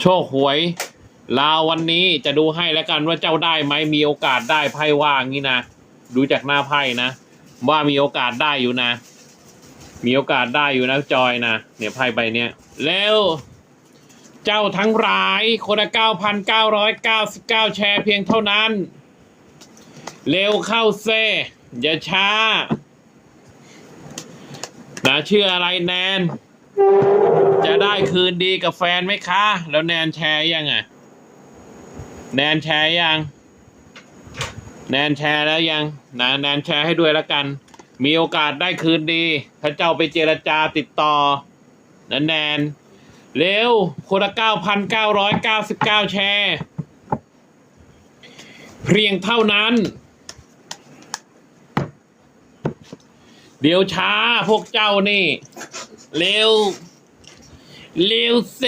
โชคหวยลาววันนี้จะดูให้แล้วกันว่าเจ้าได้ไหมมีโอกาสได้ไพ่ว่างนี่นะดูจากหน้าไพ่นะว่ามีโอกาสได้อยู่นะ มีโอกาสได้อยู่นะจอยนะเนี่ยไพ่ใบเนี้ยแล้วเจ้าทั้งหลายคนละเก้าพันเก้าร้อยเก้าสิบเก้าแชร์เพียงเท่านั้น เร็วเข้าเซอย่าช้านะชื่ออะไรแนน คืนดีกับแฟนไหมคะ แล้วแนนแชร์ยังอะ แนนแชร์ยัง แนนแชร์แล้วยังนะแนนแชร์ให้ด้วยแล้วกัน มีโอกาสได้คืนดี ถ้าเจ้าไปเจรจาติดต่อนะแนน เร็ว คนละเก้าพันเก้าร้อยเก้าสิบเก้าแชร์เพียงเท่านั้น เดี๋ยวช้าพวกเจ้านี่ เร็ว เร็วเซ